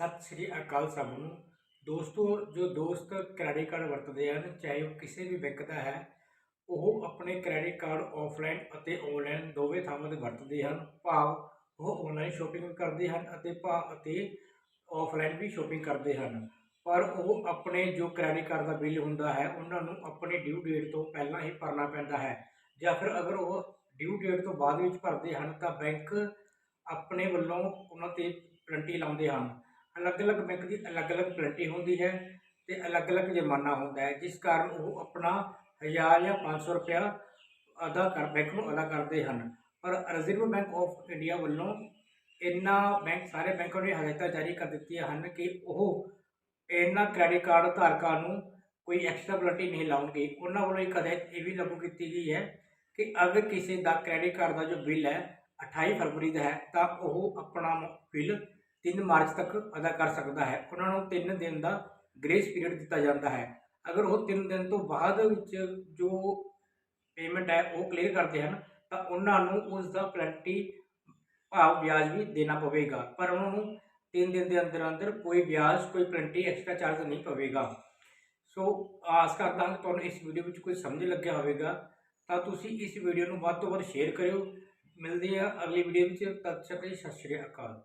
ਸਤਿ ਸ੍ਰੀ ਅਕਾਲ ਸਭ ਨੂੰ ਦੋਸਤੋ, ਜੋ ਦੋਸਤ ਕ੍ਰੈਡਿਟ ਕਾਰਡ ਵਰਤਦੇ ਹਨ, ਚਾਹੇ ਉਹ ਕਿਸੇ ਵੀ ਬੈਂਕ ਦਾ ਹੈ, ਉਹ ਆਪਣੇ ਕ੍ਰੈਡਿਟ ਕਾਰਡ ਆਫਲਾਈਨ ਅਤੇ ਆਨਲਾਈਨ ਦੋਵੇਂ ਥਾਵਾਂ ਤੇ ਵਰਤਦੇ ਹਨ। ਭਾਵ ਉਹ ਆਨਲਾਈਨ ਸ਼ਾਪਿੰਗ ਕਰਦੇ ਹਨ ਅਤੇ ਭਾਵ ਅਤੇ ਆਫਲਾਈਨ ਵੀ ਸ਼ਾਪਿੰਗ ਕਰਦੇ ਹਨ। ਪਰ ਉਹ ਆਪਣੇ ਜੋ ਕ੍ਰੈਡਿਟ ਕਾਰਡ ਦਾ ਬਿੱਲ ਹੁੰਦਾ ਹੈ, ਉਹਨਾਂ ਨੂੰ ਆਪਣੇ ਡਿਊ ਡੇਟ ਤੋਂ ਪਹਿਲਾਂ ਹੀ ਭਰਨਾ ਪੈਂਦਾ ਹੈ। ਜਾਂ ਫਿਰ ਅਗਰ ਉਹ ਡਿਊ ਡੇਟ ਤੋਂ ਬਾਅਦ ਵਿੱਚ ਭਰਦੇ ਹਨ, ਤਾਂ ਬੈਂਕ ਆਪਣੇ ਵੱਲੋਂ ਉਹਨਾਂ ਤੇ ਪਲੰਟੀ ਲਾਉਂਦੇ ਹਨ। ਅਲੱਗ-ਅਲੱਗ ਬੈਂਕ ਦੀ ਅਲੱਗ-ਅਲੱਗ ਪਲੰਟੀ ਹੁੰਦੀ ਹੈ ਤੇ ਅਲੱਗ-ਅਲੱਗ ਜੁਰਮਾਨਾ ਹੁੰਦਾ ਹੈ, ਜਿਸ ਕਾਰਨ ਉਹ ਆਪਣਾ 1000 ਜਾਂ 500 ਰੁਪਇਆ ਅਦਾ ਕਰ ਬੈਂਕ ਨੂੰ ਅਦਾ ਕਰਦੇ ਹਨ। ਪਰ ਰਿਜ਼ਰਵ ਬੈਂਕ ਆਫ ਇੰਡੀਆ ਵੱਲੋਂ ਇਹਨਾਂ ਬੈਂਕ ਸਾਰੇ ਬੈਂਕਾਂ ਨੇ ਹਦਾਇਤਾਂ ਜਾਰੀ ਕਰ ਦਿੱਤੀਆਂ ਹਨ ਕਿ ਉਹ ਇਹਨਾਂ ਕ੍ਰੈਡਿਟ ਕਾਰਡ ਧਾਰਕਾਂ ਨੂੰ ਕੋਈ ਐਕਸਟਰਾ ਪਲੰਟੀ ਨਹੀਂ ਲਾਉਣਗੇ। ਉਹਨਾਂ ਵੱਲੋਂ ਇੱਕ ਹਦਾਇਤ ਇਹ ਵੀ ਲਾਗੂ ਕੀਤੀ ਗਈ ਹੈ ਕਿ ਅਗਰ ਕਿਸੇ ਦਾ ਕ੍ਰੈਡਿਟ ਕਾਰਡ ਦਾ ਜੋ ਬਿੱਲ ਹੈ 28 ਫਰਵਰੀ ਦਾ ਹੈ, ਤਾਂ ਉਹ ਆਪਣਾ ਬਿੱਲ 3 ਮਾਰਚ ਤੱਕ ਅਦਾ ਕਰ ਸਕਦਾ ਹੈ। ਉਹਨਾਂ ਨੂੰ 3 ਦਿਨ ਦਾ ਗ੍ਰੇਸ ਪੀਰੀਅਡ ਦਿੱਤਾ ਜਾਂਦਾ ਹੈ। ਅਗਰ ਉਹ 3 ਦਿਨ ਤੋਂ ਬਾਅਦ ਵਿੱਚ ਜੋ ਪੇਮੈਂਟ ਹੈ, ਉਹ ਕਲੀਅਰ ਕਰਦੇ ਹਨ, ਤਾਂ ਉਹਨਾਂ ਨੂੰ ਉਸ ਦਾ ਪਲੈਂਟੀ ਭਾਵ ਵਿਆਜ ਵੀ ਦੇਣਾ ਪਵੇਗਾ। ਪਰ ਉਹਨਾਂ ਨੂੰ 3 ਦਿਨ ਦੇ ਅੰਦਰ ਅੰਦਰ ਕੋਈ ਵਿਆਜ, ਕੋਈ ਪਲੈਂਟੀ ਐਕਸਟਰਾ ਚਾਰਜ ਨਹੀਂ ਪਵੇਗਾ। ਸੋ ਆਸ ਕਰਦਾ ਹਾਂ ਕਿ ਤੁਹਾਨੂੰ ਇਸ ਵੀਡੀਓ ਵਿੱਚ ਕੋਈ ਸਮਝ ਲੱਗਿਆ ਹੋਵੇਗਾ। ਤਾਂ ਤੁਸੀਂ ਇਸ ਵੀਡੀਓ ਨੂੰ ਵੱਧ ਤੋਂ ਵੱਧ ਸ਼ੇਅਰ ਕਰਿਓ। ਮਿਲਦੇ ਹਾਂ ਅਗਲੀ ਵੀਡੀਓ ਵਿੱਚ। ਤਦ ਤੱਕ ਸਤਿ ਸ਼੍ਰੀ ਅਕਾਲ।